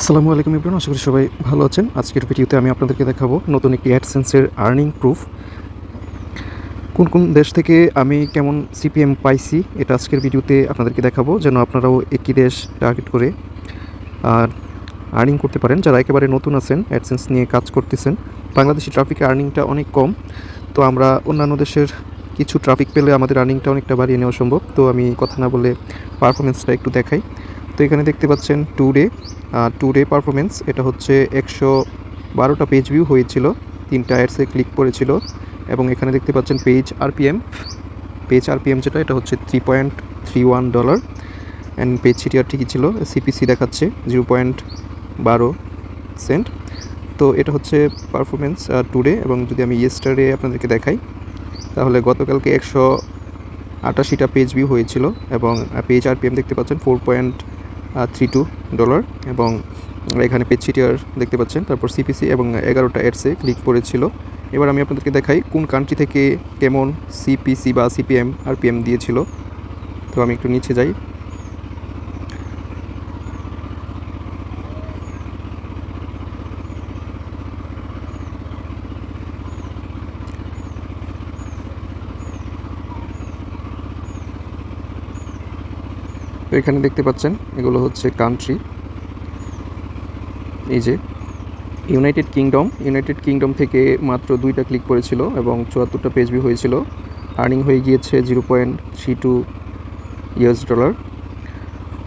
আসসালামু আলাইকুম ইব্রান আশা করি সবাই ভালো আছেন। আজকের ভিডিওতে আমি আপনাদেরকে দেখাবো নতুন একটি অ্যাডসেন্সের আর্নিং প্রুফ কোন কোন দেশ থেকে আমি কেমন সিপিএম পাইছি, এটা আজকের ভিডিওতে আপনাদেরকে দেখাবো, যেন আপনারাও একই দেশ টার্গেট করে, আর আর্নিং করতে পারেন। যারা একেবারে নতুন আছেন অ্যাডসেন্স নিয়ে কাজ করতেছেন, বাংলাদেশি ট্রাফিকের আর্নিংটা অনেক কম। তো আমরা অন্যান্য দেশের কিছু ট্রাফিক পেলে আমাদের আর্নিংটা অনেকটা বাড়িয়ে নেওয়া সম্ভব। তো আমি কথা না বলে পারফরমেন্সটা একটু দেখাই। তো এখানে দেখতে পাচ্ছেন today today performance এটা হচ্ছে একশো বারোটা পেজ ভিউ হয়েছিল, তিনটা অ্যাডসে ক্লিক করেছিল, এবং এখানে দেখতে পাচ্ছেন পেজ আরপিএম পেজ আরপিএম যেটা, এটা হচ্ছে three point three one dollar and page CTR ঠিকই ছিল সিপিসি দেখাচ্ছে জিরো পয়েন্ট বারো সেন্ট তো এটা হচ্ছে পারফরমেন্স টুডে এবং যদি আমি ইয়েস্টারে আপনাদেরকে দেখাই, তাহলে গতকালকে একশো আটাশিটা পেজ ভিউ হয়েছিল, এবং পেজ আরপিএম দেখতে পাচ্ছেন four point three two dollar এবং এখানে পেজ সিটিআর দেখতে পাচ্ছেন, তারপর সিপিসি এবং এগারোটা এডসে ক্লিক পড়েছিল। এবার আমি আপনাদেরকে দেখাই কোন কান্ট্রি থেকে কেমন সিপিসি বা সিপিএম আর পিএম দিয়েছিল। তো আমি একটু নিচে যাই। তো এখানে দেখতে পাচ্ছেন, এগুলো হচ্ছে কান্ট্রি এই যে ইউনাইটেড কিংডম ইউনাইটেড কিংডম থেকে মাত্র দুইটা ক্লিক করেছিল এবং চুয়াত্তরটা পেজ ভিউ হয়েছিল। আর্নিং হয়ে গিয়েছে zero point three two US dollar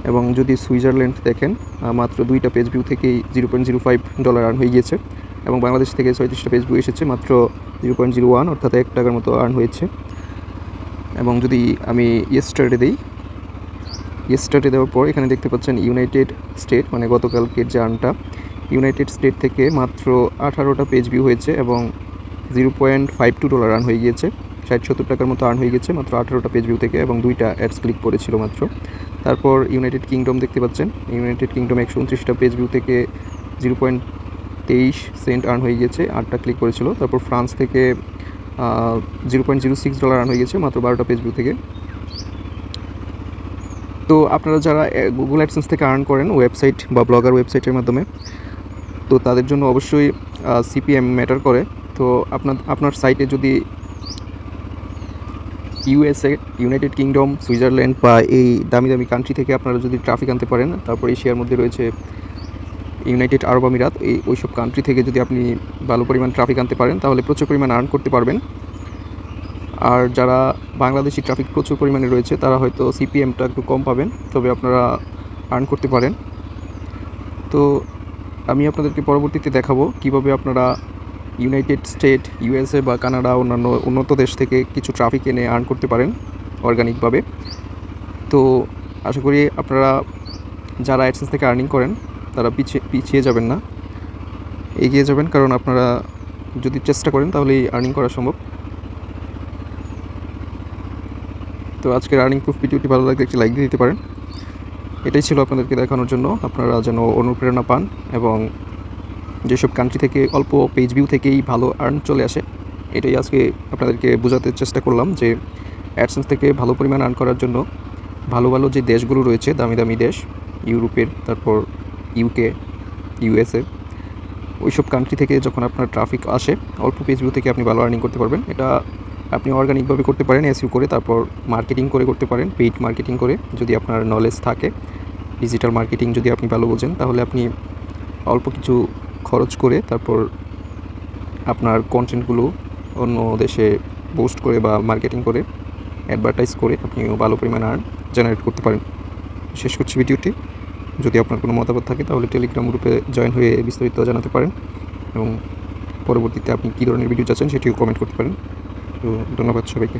এবং যদি সুইজারল্যান্ড দেখেন মাত্র দুইটা পেজ ভিউ থেকেই zero point zero five dollar earn হয়ে গিয়েছে। এবং বাংলাদেশ থেকে ছয়ত্রিশটা পেজ ভিউ এসেছে, মাত্র জিরো পয়েন্ট জিরো ওয়ান অর্থাৎ এক টাকার মতো আর্ন হয়েছে। এবং যদি আমি ইয়েস্টারডে দিই ইয়েস্টারডে দেওয়ার পর এখানে দেখতে পাচ্ছেন ইউনাইটেড স্টেট মানে গতকালকের যে আর্নটা ইউনাইটেড স্টেট থেকে মাত্র আঠারোটা পেজ ভিউ হয়েছে এবং zero point five two dollar earn হয়ে গিয়েছে। ষাট, সত্তর টাকার মতো আর্ন হয়ে গেছে মাত্র আঠারোটা পেজ ভিউ থেকে এবং দুইটা অ্যাডস ক্লিক করেছিল মাত্র। তারপর ইউনাইটেড কিংডম দেখতে পাচ্ছেন ইউনাইটেড কিংডম একশো উনত্রিশটা পেজ ভিউ থেকে জিরো পয়েন্ট তেইশ সেন্ট আর্ন হয়ে গিয়েছে, আটটা ক্লিক করেছিল। তারপর ফ্রান্স থেকে zero point zero six dollar earn হয়ে গেছে মাত্র বারোটা পেজ ভিউ থেকে। তো আপনারা যারা গুগল অ্যাডসেন্স থেকে আর্ন করেন ওয়েবসাইট বা ব্লগার ওয়েবসাইটের মাধ্যমে, তো তাদের জন্য অবশ্যই সিপিএম ম্যাটার করে। তো আপনার আপনার সাইটে যদি ইউএসএ ইউনাইটেড কিংডম সুইজারল্যান্ড বা এই দামি দামি কান্ট্রি থেকে আপনারা যদি ট্রাফিক আনতে পারেন, তারপর এশিয়ার মধ্যে রয়েছে ইউনাইটেড আরব আমিরাত এই ওইসব কান্ট্রি থেকে যদি আপনি ভালো পরিমাণ ট্রাফিক আনতে পারেন, তাহলে প্রচুর পরিমাণ আর্ন করতে পারবেন। আর যারা বাংলাদেশি ট্রাফিক প্রচুর পরিমাণে রয়েছে, তারা হয়তো সিপিএমটা একটু কম পাবেন, তবে আপনারা আর্ন করতে পারেন। তো আমি আপনাদেরকে পরবর্তীতে দেখাবো কীভাবে আপনারা ইউনাইটেড স্টেট ইউএসএ বা কানাডা অন্যান্য উন্নত দেশ থেকে কিছু ট্রাফিক এনে আর্ন করতে পারেন অর্গানিকভাবে তো আশা করি আপনারা যারা অ্যাডসেন্স থেকে আর্নিং করেন, তারা পিছিয়ে পিছিয়ে যাবেন না। এগিয়ে যাবেন, কারণ আপনারা যদি চেষ্টা করেন, তাহলেই আর্নিং করা সম্ভব। তো আজকের আর্নিং প্রুফ ভিডিওটি ভালো লাগলে একটি লাইক দিয়ে দিতে পারেন। এটাই ছিল আপনাদেরকে দেখানোর জন্য। আপনারা যেন অনুপ্রেরণা পান এবং যেসব কান্ট্রি থেকে অল্প পেজ ভিউ থেকেই ভালো আর্ন চলে আসে, এটাই আজকে আপনাদেরকে বোঝাতে চেষ্টা করলাম যে অ্যাডসেন্স থেকে ভালো পরিমাণ আর্ন করার জন্য ভালো ভালো যে দেশগুলো রয়েছে, দামি দামি দেশ, ইউরোপের, তারপর ইউকে ইউএসএ ওইসব কান্ট্রি থেকে যখন আপনার ট্রাফিক আসে, অল্প পেজ ভিউ থেকে আপনি ভালো আর্নিং করতে পারবেন। এটা আপনি অর্গানিকভাবে করতে পারেন এসইউ করে, তারপর মার্কেটিং করে করতে পারেন পেইড মার্কেটিং করে যদি আপনার নলেজ থাকে। ডিজিটাল মার্কেটিং যদি আপনি ভালো বোঝেন, তাহলে আপনি অল্প কিছু খরচ করে তারপর আপনার কন্টেন্টগুলো অন্য দেশে পোস্ট করে বা মার্কেটিং করে অ্যাডভার্টাইজ করে আপনি ভালো পরিমাণ আর্ন জেনারেট করতে পারেন। শেষ করছি ভিডিওটি। যদি আপনার কোনো মতামত থাকে, তাহলে টেলিগ্রাম গ্রুপে জয়েন হয়ে বিস্তারিত জানাতে পারেন এবং পরবর্তীতে আপনি কী ধরনের ভিডিও চাচ্ছেন, সেটিও কমেন্ট করতে পারেন। তো ধন্যবাদ সবাইকে।